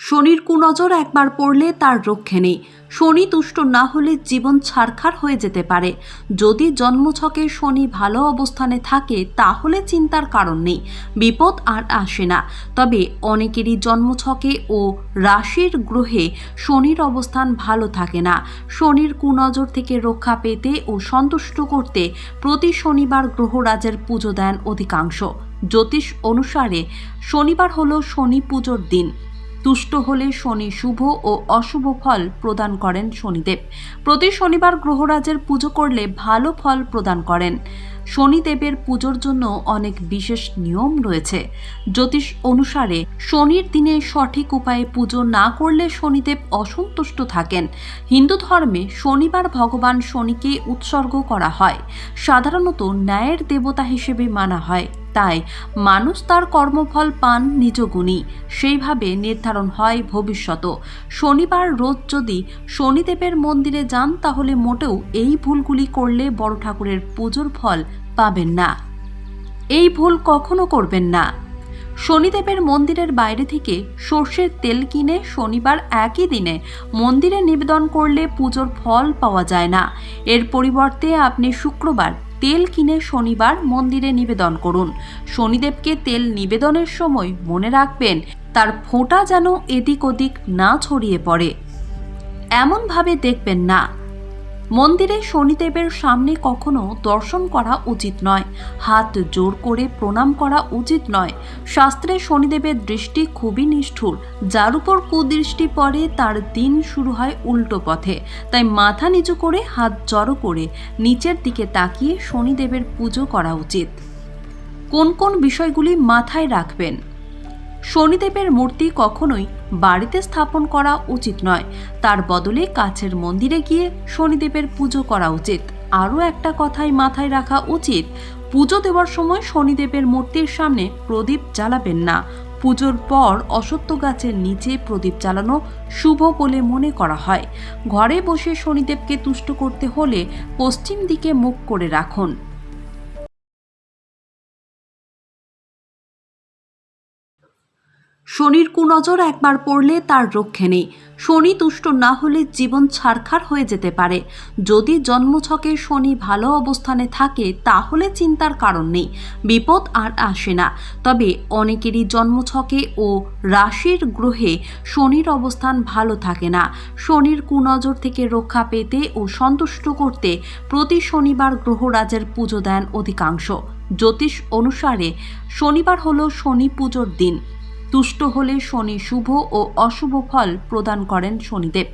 শনির কুনজর একবার পড়লে তার রক্ষে নেই। শনি তুষ্ট না হলে জীবন ছারখার হয়ে যেতে পারে। যদি জন্মছকে শনি ভালো অবস্থানে থাকে, তাহলে চিন্তার কারণ নেই। বিপদ আর আসে না। তবে অনেকেরই জন্মছকে ও রাশির গ্রহে শনির অবস্থান ভালো থাকে না। শনির কুনজর থেকে রক্ষা পেতে ও সন্তুষ্ট করতে প্রতি শনিবার গ্রহরাজের পুজো দেন অধিকাংশ। জ্যোতিষ অনুসারে শনিবার হলো শনি পুজোর দিন। তুষ্ট হলে শনি শুভ ও অশুভ ফল প্রদান করেন শনিদেব। প্রতি শনিবার গ্রহরাজের পুজো করলে ভালো ফল প্রদান করেন। শনিদেবের পুজোর জন্য অনেক বিশেষ নিয়ম রয়েছে। জ্যোতিষ অনুসারে শনির দিনে সঠিক উপায়ে পুজো না করলে শনিদেব অসন্তুষ্ট থাকেন। হিন্দু ধর্মে শনিবার ভগবান শনিকে উৎসর্গ করা হয়। সাধারণত ন্যায়ের দেবতা হিসেবে মানা হয়। তাই মানুষ তার কর্মফল পান নিজ গুণী। সেইভাবে নির্ধারণ হয় ভবিষ্যৎ। শনিবার রোজ যদি শনিদেবের মন্দিরে যান তাহলে মোটেও এই ভুলগুলি করলে বড় ঠাকুরের পুজোর ফল পাবেন না। এই ভুল কখনো করবেন না। শনিদেবের মন্দিরের বাইরে থেকে সর্ষের তেল কিনে শনিবার একই দিনে মন্দিরে নিবেদন করলে পুজোর ফল পাওয়া যায় না। এর পরিবর্তে আপনি শুক্রবার তেল কিনে শনিবার মন্দিরে নিবেদন করুন। শনিদেবকে তেল নিবেদনের সময় মনে রাখবেন, তার ফোঁটা যেন এদিক ওদিক না ছড়িয়ে পড়ে। এমনভাবে দেখবেন না। মন্দিরে শনিদেবের সামনে কখনো দর্শন করা উচিত নয়। হাত জোর করে প্রণাম করা উচিত নয়। শাস্ত্রে শনিদেবের দৃষ্টি খুবই নিষ্ঠুর। যার উপর কুদৃষ্টি পড়ে, তার দিন শুরু হয় উল্টো পথে। তাই মাথা নিচু করে, হাত জড়ো করে নিচের দিকে তাকিয়ে শনিদেবের পুজো করা উচিত। কোন কোন বিষয়গুলি মাথায় রাখবেন? শনিদেবের মূর্তি কখনোই বাড়িতে স্থাপন করা উচিত নয়। তার বদলে কাছের মন্দিরে গিয়ে শনিদেবের পুজো করা উচিত। আরও একটা কথাই মাথায় রাখা উচিত, পুজো দেওয়ার সময় শনিদেবের মূর্তির সামনে প্রদীপ জ্বালাবেন না। পুজোর পর অসত্য গাছের নিচে প্রদীপ জ্বালানো শুভ বলে মনে করা হয়। ঘরে বসে শনিদেবকে তুষ্ট করতে হলে পশ্চিম দিকে মুখ করে রাখুন। শনির কুনজর একবার পড়লে তার রক্ষে নেই। শনি তুষ্ট না হলে জীবন ছারখার হয়ে যেতে পারে। যদি জন্মছকে শনি ভালো অবস্থানে থাকে, তাহলে চিন্তার কারণ নেই। বিপদ আর আসে না। তবে অনেকেরই জন্মছকে ও রাশির গ্রহে শনির অবস্থান ভালো থাকে না। শনির কুনজর থেকে রক্ষা পেতে ও সন্তুষ্ট করতে প্রতি শনিবার গ্রহরাজের পুজো দেন অধিকাংশ। জ্যোতিষ অনুসারে শনিবার হলো শনি পুজোর দিন। তুষ্ট হলে শনি শুভ ও অশুভ ফল প্রদান করেন শনিদেব।